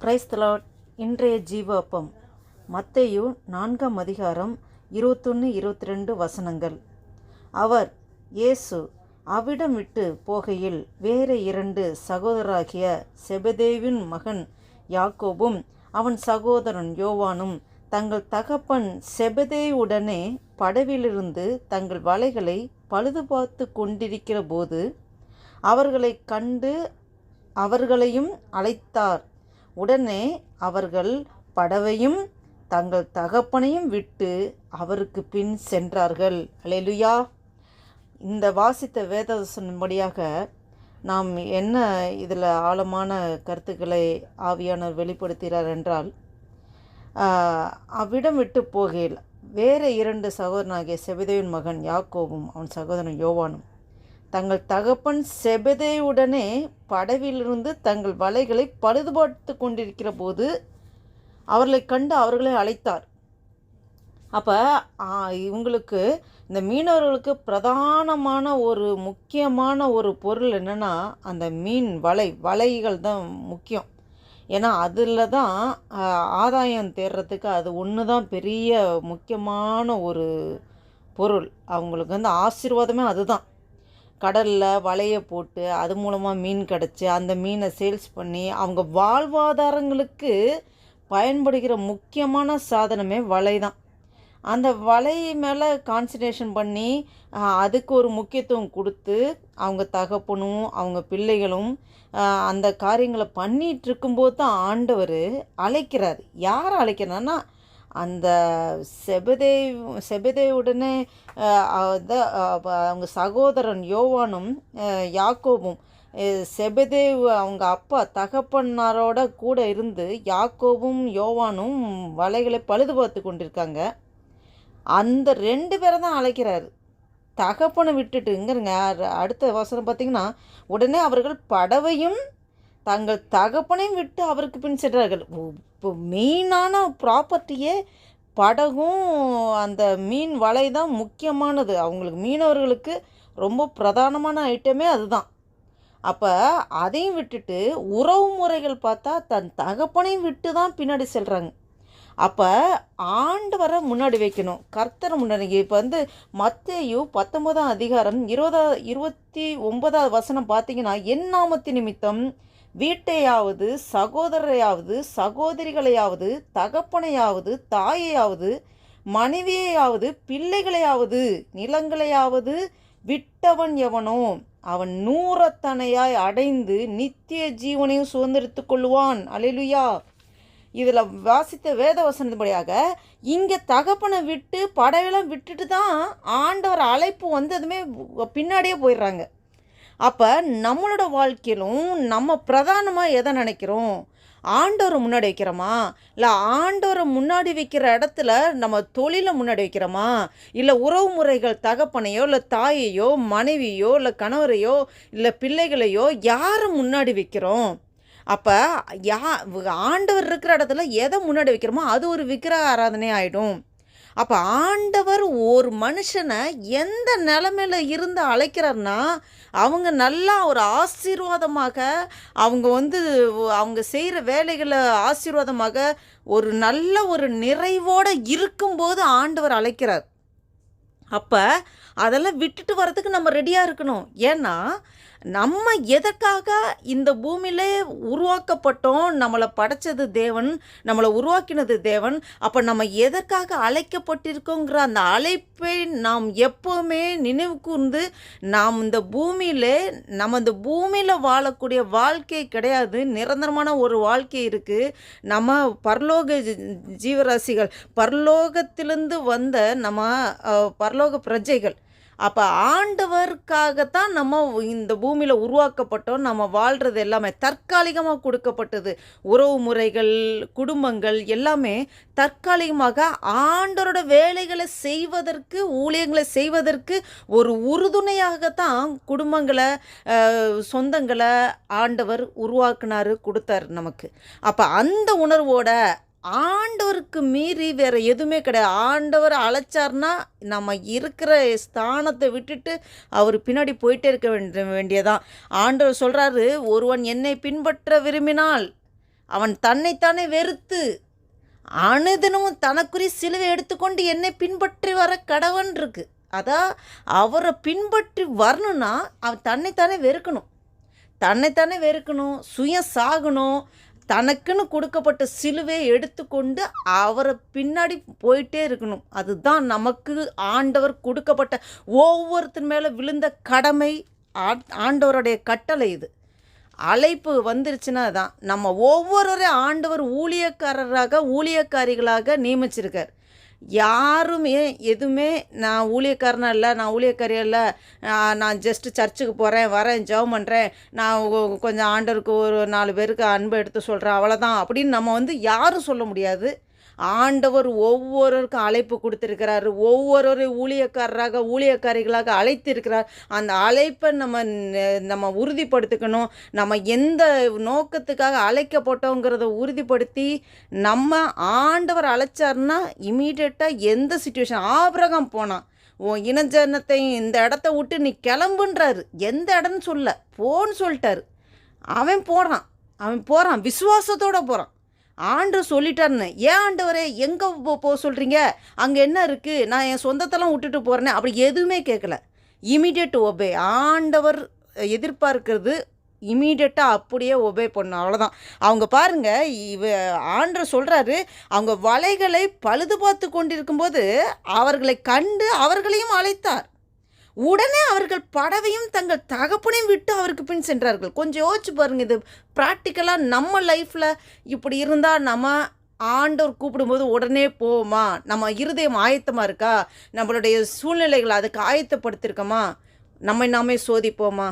கிரைஸ்தலாட் இன்றைய ஜீவாப்பம் மத்தையு நான்காம் அதிகாரம் இருபத்தொன்று இருபத்தி ரெண்டு வசனங்கள். அவர் இயேசு அவ்விடம் விட்டு போகையில் வேறு இரண்டு சகோதராகிய செபதேவின் மகன் யாக்கோபும் அவன் சகோதரன் யோவானும் தங்கள் தகப்பன் செபதேவுடனே படவிலிருந்து தங்கள் வலைகளை பழுது பார்த்து கொண்டிருக்கிற போது அவர்களை கண்டு அவர்களையும் அழைத்தார். உடனே அவர்கள் படவையும் தங்கள் தகப்பனையும் விட்டு அவருக்கு பின் சென்றார்கள். அலையலுயா இந்த வாசித்த வேதவசனின்படியாக நாம் என்ன இதில் ஆழமான கருத்துக்களை ஆவியானவர் வெளிப்படுத்துகிறார் என்றால் அவ்விடம் விட்டு போகையில் வேறு இரண்டு சகோதரனாகிய செவிதேவின் மகன் யாக்கோவும் அவன் சகோதரன் யோவானும் தங்கள் தகப்பன் செபதேயுடனே படவிலிருந்து தங்கள் வலைகளை பழுதுபார்த்து கொண்டிருக்கிற போது அவர்களை கண்டு அவர்களை அழைத்தார். அப்போ இவங்களுக்கு இந்த மீனவர்களுக்கு பிரதானமான ஒரு முக்கியமான ஒரு பொருள் என்னென்னா அந்த மீன் வலை வலைகள் தான் முக்கியம். ஏன்னா அதில் தான் ஆதாயம் தேடுறதுக்கு அது ஒன்று தான் பெரிய முக்கியமான ஒரு பொருள். அவங்களுக்கு வந்து ஆசீர்வாதமே அதுதான். கடலில் வலையை போட்டு அது மூலமாக மீன் கிடச்சி அந்த மீனை சேல்ஸ் பண்ணி அவங்க வாழ்வாதாரங்களுக்கு பயன்படுகிற முக்கியமான சாதனமே வலை தான் அந்த வலை மேலே கான்சன்ட்ரேஷன் பண்ணி அதுக்கு ஒரு முக்கியத்துவம் கொடுத்து அவங்க தகப்பனும் அவங்க பிள்ளைகளும் அந்த காரியங்களை பண்ணிகிட்ருக்கும்போது தான் ஆண்டவர் அழைக்கிறார். யார் அழைக்கிறான்னா அந்த செபதேவ் செபதேவுடனே உடனே அவங்க சகோதரன் யோவானும் யாக்கோபும் செபதேவ் அவங்க அப்பா தகப்பனாரோட கூட இருந்து யாக்கோபும் யோவானும் வலைகளை பழுது பார்த்து கொண்டிருக்காங்க. அந்த ரெண்டு பேரை தான் அழைக்கிறாரு. தகப்பனை விட்டுட்டு இங்கருங்க அடுத்த வசனம் பார்த்தீங்கன்னா உடனே அவர்கள் படவையும் தங்கள் தகப்பனையும் விட்டு அவருக்கு பின் சென்றார்கள். இப்போ மெயினான ப்ராப்பர்ட்டியே படகும் அந்த மீன் வலை தான் முக்கியமானது. அவங்களுக்கு மீனவர்களுக்கு ரொம்ப பிரதானமான ஐட்டமே அதுதான். அப்போ அதையும் விட்டுட்டு உறவு முறைகள் பார்த்தா தன் தகப்பனையும் விட்டு தான் பின்னாடி செல்கிறாங்க அப்போ ஆண்டவரை முன்னாடி வைக்கணும். கர்த்தரை முன்னாடி. இப்போ வந்து மத்தேயு பத்தொன்பதாம் அதிகாரம் இருபதா இருபத்தி ஒன்பதாவது வசனம் பார்த்தீங்கன்னா என் நாமத்து நிமித்தம் வீட்டையாவது சகோதரரையாவது சகோதரிகளையாவது தகப்பனையாவது தாயையாவது மனைவியையாவது பிள்ளைகளையாவது நிலங்களையாவது விட்டவன் எவனோ அவன் நூறத்தனையாய் அடைந்து நித்திய ஜீவனையும் சுதந்திரித்து கொள்வான் அலிலுயா இதில் வாசித்த வேத வசனத்தின்படியாக இங்கே தகப்பனை விட்டு படவெல்லாம் விட்டுட்டு தான் ஆண்டவர் அழைப்பு வந்ததுமே பின்னாடியே போயிடுறாங்க. அப்போ நம்மளோட வாழ்க்கையிலும் நம்ம பிரதானமாக எதை நினைக்கிறோம்? ஆண்டவரை முன்னாடி வைக்கிறோமா? இல்லை ஆண்டவரை முன்னாடி வைக்கிற இடத்துல நம்ம தொழிலை முன்னாடி வைக்கிறோமா? இல்லை உறவு முறைகள் தகப்பனையோ இல்லை தாயையோ மனைவியோ இல்லை கணவரையோ இல்லை பிள்ளைகளையோ யாரை முன்னாடி வைக்கிறோம்? அப்போ யா ஆண்டவர் இருக்கிற இடத்துல எதை முன்னாடி வைக்கிறோமோ அது ஒரு விக்கிரக ஆராதனை ஆகிடும் அப்போ ஆண்டவர் ஒரு மனுஷனை எந்த நிலமையில இருந்து அழைக்கிறார்னா அவங்க நல்லா ஒரு ஆசீர்வாதமாக அவங்க வந்து அவங்க செய்கிற வேலைகளை ஆசீர்வாதமாக ஒரு நல்ல ஒரு நிறைவோடு இருக்கும்போது ஆண்டவர் அழைக்கிறார். அப்போ அதெல்லாம் விட்டுட்டு வர்றதுக்கு நம்ம ரெடியாக இருக்கணும். ஏன்னா நம்ம எதற்காக இந்த பூமியிலே உருவாக்கப்பட்டோம்? நம்மளை படைச்சது தேவன் நம்மளை உருவாக்கினது தேவன். அப்போ நம்ம எதற்காக அழைக்கப்பட்டிருக்கோங்கிற அந்த அழைப்பை நாம் எப்போவுமே நினைவு கூர்ந்து நாம் இந்த பூமியிலே நம்ம இந்த பூமியில் வாழக்கூடிய வாழ்க்கை கிடையாது. நிரந்தரமான ஒரு வாழ்க்கை இருக்குது நம்ம பரலோக ஜீவராசிகள் பரலோகத்திலிருந்து வந்த நம்ம பரலோக பிரஜைகள் அப்போ ஆண்டவருக்காகத்தான் நம்ம இந்த பூமியில் உருவாக்கப்பட்டோம் நம்ம வாழ்கிறது எல்லாமே தற்காலிகமாக கொடுக்கப்பட்டது. உறவு முறைகள் குடும்பங்கள் எல்லாமே தற்காலிகமாக ஆண்டவரோட வேலைகளை செய்வதற்கு ஊழியங்களை செய்வதற்கு ஒரு உறுதுணையாகத்தான் குடும்பங்களை சொந்தங்களை ஆண்டவர் உருவாக்குனாரு கொடுத்தார் நமக்கு. அப்போ அந்த உணர்வோட ஆண்டவருக்கு மீறி வேறு எதுவுமே கிடையாது. ஆண்டவர் அழைச்சார்னா நம்ம இருக்கிற ஸ்தானத்தை விட்டுட்டு அவர் பின்னாடி போயிட்டே இருக்க வேண்டிய வேண்டியதான் ஆண்டவர் சொல்கிறாரு ஒருவன் என்னை பின்பற்ற விரும்பினால் அவன் தன்னைத்தானே வெறுத்து அனுதினமும் தனக்குரிய சிலுவை எடுத்துக்கொண்டு என்னை பின்பற்றி வர கடவன் இருக்கு. அதான் அவரை பின்பற்றி வரணும்னா அவன் தன்னைத்தானே வெறுக்கணும். தன்னைத்தானே வெறுக்கணும் சுயம் சாகணும் தனக்குன்னு கொடுக்கப்பட்ட சிலுவையை எடுத்துக்கொண்டு அவரை பின்னாடி போயிட்டே இருக்கணும். அதுதான் நமக்கு ஆண்டவர் கொடுக்கப்பட்ட ஒவ்வொருத்தன் மேலே விழுந்த கடமை ஆ- ஆண்டவருடைய கட்டளை இது. அழைப்பு வந்துருச்சுன்னா தான் நம்ம ஒவ்வொருவரையும் ஆண்டவர் ஊழியக்காரராக ஊழியக்காரிகளாக நியமிச்சிருக்கார். யாருமே எதுவுமே நான் ஊழியக்காரனா இல்லை நான் ஊழியக்காரியா இல்லை நான் ஜஸ்ட்டு சர்ச்சுக்கு போகிறேன் வரேன் ஜெபம் பண்ணுறேன் நான் கொஞ்சம் ஆண்டருக்கு ஒரு நாலு பேருக்கு அன்பை எடுத்து சொல்கிறேன் அவ்வளோதான் அப்படின்னு நம்ம வந்து யாரும் சொல்ல முடியாது. ஆண்டவர் ஒவ்வொருவருக்கும் அழைப்பு கொடுத்துருக்கிறாரு. ஒவ்வொரு ஊழியக்காரராக ஊழியக்காரிகளாக அழைத்திருக்கிறார். அந்த அழைப்பை நம்ம நம்ம உறுதிப்படுத்திக்கணும். நம்ம எந்த நோக்கத்துக்காக அழைக்கப்பட்டோங்கிறத உறுதிப்படுத்தி நம்ம ஆண்டவர் அழைச்சாருன்னா இமீடியட்டாக எந்த சுச்சுவேஷன் ஆபிரகம் போனான். உன் இனஜனத்தையும் இந்த இடத்த விட்டு நீ கிளம்புன்றாரு. எந்த இடம்னு சொல்ல போன்னு சொல்லிட்டாரு. அவன் போகிறான் அவன் போகிறான் விசுவாசத்தோட போகிறான் ஆண்டு சொல்லிட்டாருன்னு. ஏன் ஆண்டவரே எங்கே போ போக சொல்கிறீங்க அங்கே என்ன இருக்குது நான் என் சொந்தத்தெல்லாம் விட்டுட்டு போகிறேனே அப்படி எதுவுமே கேட்கல இமீடியட் ஒபே ஆண்டவர் எதிர்பார்க்கிறது இமீடியட்டாக அப்படியே ஒபே பண்ணும் அவ்வளோதான் அவங்க பாருங்கள் இவ ஆண்டர் சொல்கிறாரு அவங்க வலைகளை பழுது பார்த்து கொண்டிருக்கும்போது அவர்களை கண்டு அவர்களையும் அழைத்தார். உடனே அவர்கள் படவையும் தங்கள் தகப்பனையும் விட்டு அவருக்கு பின் சென்றார்கள். கொஞ்சம் யோசிச்சு பாருங்க இது ப்ராக்டிக்கலாக நம்ம லைஃப்பில் இப்படி இருந்தால் நம்ம ஆண்டவர் கூப்பிடும்போது உடனே போவோமா? நம்ம இருதயம் ஆயத்தமாக இருக்கா? நம்மளுடைய சூழ்நிலைகளை அதுக்கு ஆயத்தப்படுத்திருக்கோமா? நம்மை நாமே சோதிப்போமா?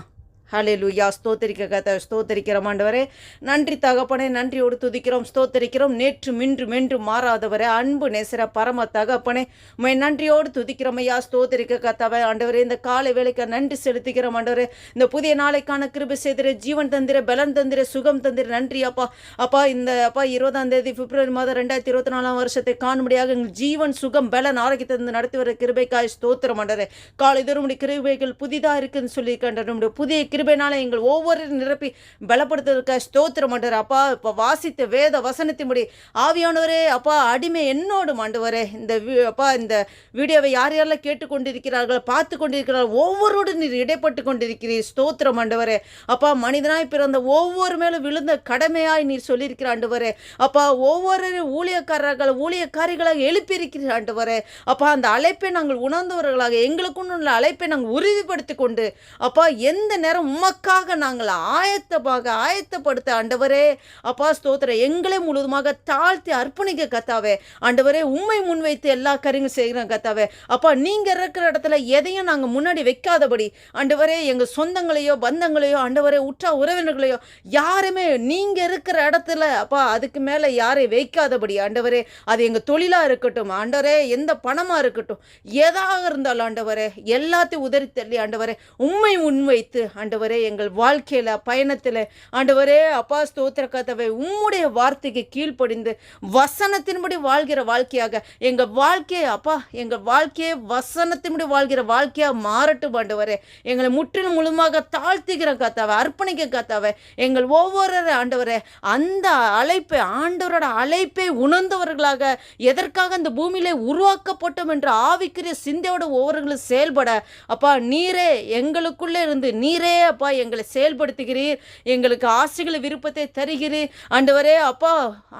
ஹலே லூயா ஸ்தோத்தரிக்க கதை ஸ்தோத்தரிக்கிறோம் ஆண்டவரே. நன்றி தகப்பனே நன்றியோடு துதிக்கிறோம் ஸ்தோத்தரிக்கிறோம். நேற்று மின்று மென்று மாறாதவரே. அன்பு நேசர பரம தகப்பனே மை நன்றியோடு துதிக்கிறோம் ஐயா. ஸ்தோத்தரிக்க கத்தாவே ஆண்டவரே இந்த காலை வேலைக்கு நன்றி செலுத்திக்கிறோம் ஆண்டவரே. இந்த புதிய நாளைக்கான கிருபை செய்திர ஜீவன் தந்திர பலன் தந்திர சுகம் தந்திர. நன்றி அப்பா. அப்பா இந்த அப்பா இருபதாம் தேதி பிப்ரவரி மாதம் ரெண்டாயிரத்தி இருபத்தி நாலாம் வருஷத்தை காணும்படியாக எங்கள் ஜீவன் சுகம் பலன் ஆரோக்கியத்தை நடத்தி வர கிருபைக்காய் ஸ்தோத்திரம் ஆண்டவரே. காலை தோறும் கிருபைகள் புதிதாக இருக்குன்னு சொல்லி கண்ட நம்முடைய புதிய கிருபையினால எங்கள் ஒவ்வொரு நிரப்பி பலப்படுத்துவதற்க ஸ்தோத்திரம் ஆண்டவர். அப்பா இப்போ வாசித்த வேத வசனத்தின்படி ஆவியானவரே அப்பா அடிமை என்னோடு ஆண்டவரே. இந்த அப்பா இந்த வீடியோவை யார் யாரெல்லாம் கேட்டுக்கொண்டிருக்கிறார்கள் பார்த்து கொண்டிருக்கிறார்கள் ஒவ்வொருடன் நீர் இடைப்பட்டு கொண்டிருக்கிறீர். ஸ்தோத்திரம் ஆண்டவரே. அப்பா மனிதனாய் பிறந்த ஒவ்வொரு மேலும் விழுந்த கடமையாய் நீர் சொல்லியிருக்கிற ஆண்டவரே. அப்பா ஒவ்வொரு ஊழியக்காரர்கள் ஊழியக்காரிகளாக எழுப்பியிருக்கிறீர் ஆண்டவரே. அப்பா அந்த அழைப்பை நாங்கள் உணர்ந்தவர்களாக எங்களுக்குன்னு உள்ள அழைப்பை நாங்கள் உறுதிப்படுத்தி கொண்டு அப்பா எந்த நேரம் உமக்காக நாங்கள் ஆயத்தமாக ஆயத்தப்படுத்த ஆண்டவரே அப்பா ஸ்தோத்திர எங்களை முழுவதுமாக தாழ்த்தி அர்ப்பணிக்க கத்தாவே. ஆண்டவரே உண்மை முன்வைத்து எல்லா காரியங்களும் செய்கிறோம் கத்தாவே. அப்பா நீங்கள் இருக்கிற இடத்துல எதையும் நாங்கள் முன்னாடி வைக்காதபடி ஆண்டவரே எங்கள் சொந்தங்களையோ பந்தங்களையோ ஆண்டவரே உற்றா உறவினர்களையோ யாருமே நீங்கள் இருக்கிற இடத்துல அப்பா அதுக்கு மேலே யாரை வைக்காதபடி ஆண்டவரே அது எங்கள் தொழிலாக இருக்கட்டும் ஆண்டவரே எந்த பணமாக இருக்கட்டும் எதாக இருந்தாலும் ஆண்டவரே எல்லாத்தையும் உதறி தள்ளி ஆண்டவரே உண்மை முன்வைத்து ஆண்டவரே ஆண்டவரே எங்கள் வாழ்க்கையில் பயணத்தில் ஆண்டவரே அப்பா ஸ்தோத்திர கதவை உம்முடைய வார்த்தைக்கு கீழ்ப்படிந்து வசனத்தின்படி வாழ்கிற வாழ்க்கையாக எங்கள் வாழ்க்கையை அப்பா எங்கள் வாழ்க்கையை வசனத்தின்படி வாழ்கிற வாழ்க்கையாக மாறட்டும் ஆண்டவரே. எங்களை முற்றிலும் முழுமாக தாழ்த்துகிற கத்தாவை அர்ப்பணிக்க கத்தாவை எங்கள் ஒவ்வொரு ஆண்டவரே அந்த அழைப்பை ஆண்டவரோட அழைப்பை உணர்ந்தவர்களாக எதற்காக இந்த பூமியிலே உருவாக்கப்பட்டோம் என்ற ஆவிக்குரிய சிந்தையோட ஒவ்வொருகளும் செயல்பட அப்பா நீரே எங்களுக்குள்ளே இருந்து நீரே அப்பா எங்களை செயல்படுத்துகிறீர். எங்களுக்கு ஆசைகளை விருப்பத்தை தருகிறீர். ஆண்டவரே அப்பா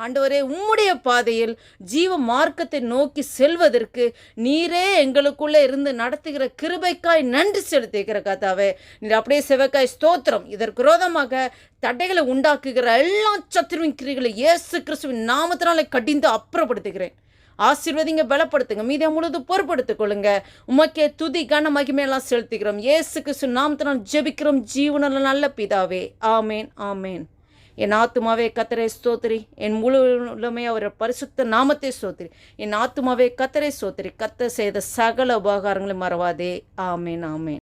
ஆண்டவரே உம்முடைய பாதையில் ஜீவ மார்க்கத்தை நோக்கி செல்வதற்கு நீரே எங்களுக்குள்ளே இருந்து நடத்துகிற கிருபைக்காய் நன்றி செலுத்துகிற கதாவே நீர் அப்படியே செவக்காய் ஸ்தோத்திரம். இதற்கு விரோதமாக தடைகளை உண்டாக்குகிற எல்லா சத்துருவின் கிரிகளை இயேசு கிறிஸ்துவின் நாமத்தினாலே கடிந்து அப்புறப்படுத்துகிறேன். ஆசீர்வதிங்க பலப்படுத்துங்க. மீதியா முழுது பொறுப்படுத்திக் கொள்ளுங்க உமக்கே துதி கன மகிமையெல்லாம் செலுத்துகிறோம் இயேசு கிறிஸ்து நாமத்தினால் ஜெபிக்கிறோம். ஜீவனில் நல்ல பிதாவே. ஆமேன் ஆமேன். என் ஆத்துமாவே கத்தரை ஸ்தோத்திரி. என் முழு அவர் பரிசுத்த நாமத்தை ஸ்தோத்திரி. என் ஆத்துமாவே கத்தரை ஸ்தோத்திரி. கத்த செய்த சகல உபகாரங்களும் மறவாதே. ஆமேன் ஆமேன்.